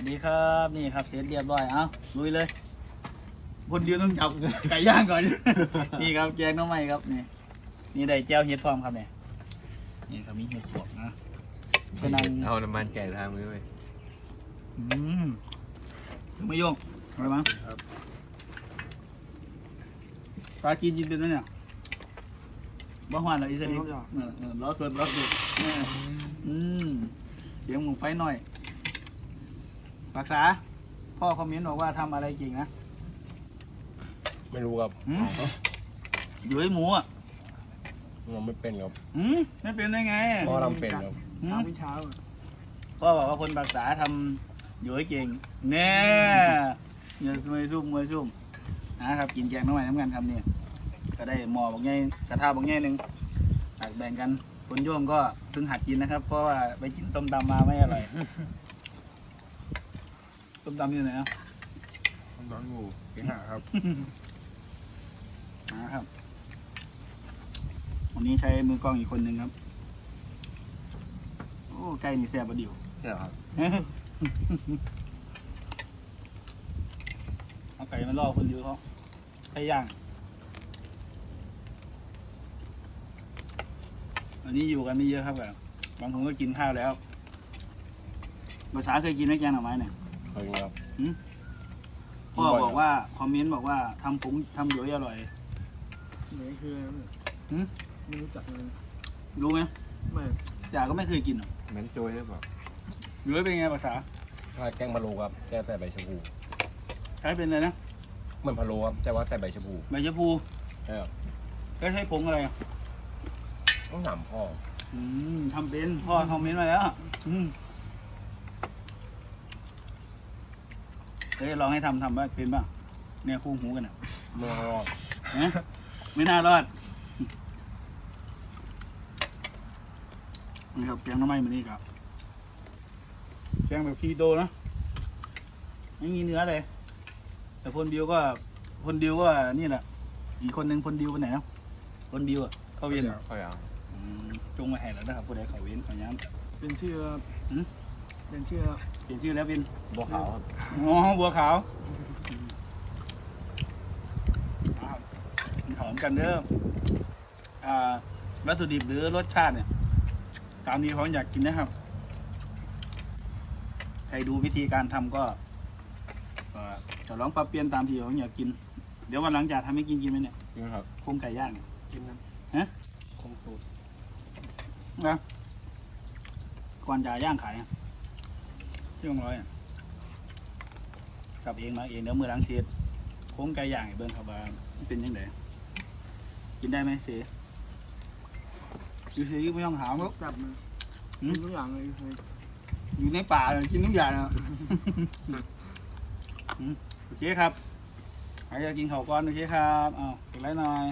วัสดีครับนี่ครับเสร็จเรียบร้อยเอ้าลุยเลย คนเดียวต้องจับไก่ย่างก่อน นี่ครับแกงหน้องใหม่ครับนี่นี่ได้แจ้วเห็ดพร้อมครับเนี่ยนี่ก็มีเห็ดปวกนะไปนั่งเอาน้ำมันไก่ทางมือไปอืมถึงไม่โยงอะไรมั้งปลาจีนกินเป็นไหมเนี่ยบ้าหวานเหรออีสานนี่เออเออล้อสดล้อสดเอออืมเสียงหมูไฟหน่อย รักษา พ่อคอมเมนต์บอกว่าทำอะไรเก่งนะไม่รู้ครับอืมอยู่ให้หมูอะเราไม่เป็นครับอืมไม่เป็นได้ไงพ่อทำเป็นครับอืมทำวิชาพ่อบอกว่าคนภาษาทำอยู่ให้เก่งแน่เนื้อมวยซุ่มมวยซุ่มนะครับ กินแกงน้ำมันน้ำกันครับเนี่ยก็ได้หมอบอกไงกระทะบอกไงหนึ่งตักแบ่งกันคนโยมก็เพิ่งหัดกินนะครับ เพราะว่าไปกินส้มตำมาไม่อร่อย ส้มตำอยู่ไหนอะน้องงูเสียหาครับนะครับ วันนี้ใช้มือกล้องอีกคนหนึ่งครับ โอ้ใกล้นี่แซ่บบะเดียวใช่ครับเอาไก่มาล่อคนเดียวเขาไก่ย่างอันนี้อยู่กันไม่เยอะครับแบบบางคนก็กินข้าวแล้วภาษาเคยกินไหมแกงหน่อไม้เนี่ย เคยครับพ่อบอกว่าคอมเมนต์บอกว่าทำผงทำหยวยอร่อยไหนคืออะไรเนี่ยหืมไม่รู้จักเลยรู้ไหมไม่จ่าก็ไม่เคยกินหรอกเหม็นโจยหรือเปล่าหยวยเป็นไงภาษาถ้าแกงพะโล้ครับแกใส่ใบชะพูใช้เป็นอะไรนะเหมือนพะโล้ครับแต่ว่าใส่ใบชะพูใบชะพูใช่ครับก็ใช้ผงอะไรอะต้องถามพ่อ อืมทำเป็นพ่อคอมเมนต์มาแล้วอืม เฮ้ยลองให้ทำทำว่าเป็นป่ะเนี่ยคู่หูกันอะเมื่อรอดฮะไม่น่ารอดนี่ครับแกงหน้ำไม้มานี่ครับแกงแบบคีโตนะไม่มีเนื้อเลย แต่พลดิวก็พลดิวก็นี่แหละอีกคนหนึ่งพลดิวไปไหนนะพลดิวอะเข้าเวียนเหรอเขาอย่างอืมจงมาให้แล้วนะครับผู้ใดเขาเวียนเขาย้ำเป็นชื่อหืม เป็นชื่อเปลี่ยนชื่อแล้วเป็นบัวขาวครับอ๋อบัวขาวอ้าวหอมกันเด้ออ่าวัตถุดิบหรือรสชาติเนี่ย ตามที่เขาอยากกินนะครับ ใครดูวิธีการทำก็เอ่อจะลองปรับเปลี่ยนตามที่เขาอยากกิน เดี๋ยววันหลังจะทำให้กินกินไหมเนี่ยจริงครับโครงไก่ย่างเนี่ยกินน้ฮะำคงสูตรนะก่อนจะย่างขาย อะที่องร้อยอะกลับเองมาเองเดี๋ยวมือหล้างเทียดโค้งไก่ย่างให้เบิ้งเขาบามันเป็นยังไงกินได้ไหมเสียอยู่เสียไม่ต้องถามครับจับมันหืมกินทุกอย่างเลยเคยอยู่ในป่ากินทุกอย่างอะอืมโอเคครับใครจะกินข้าวก้อนโอเคครับอ้าวกดไลค์หน่อย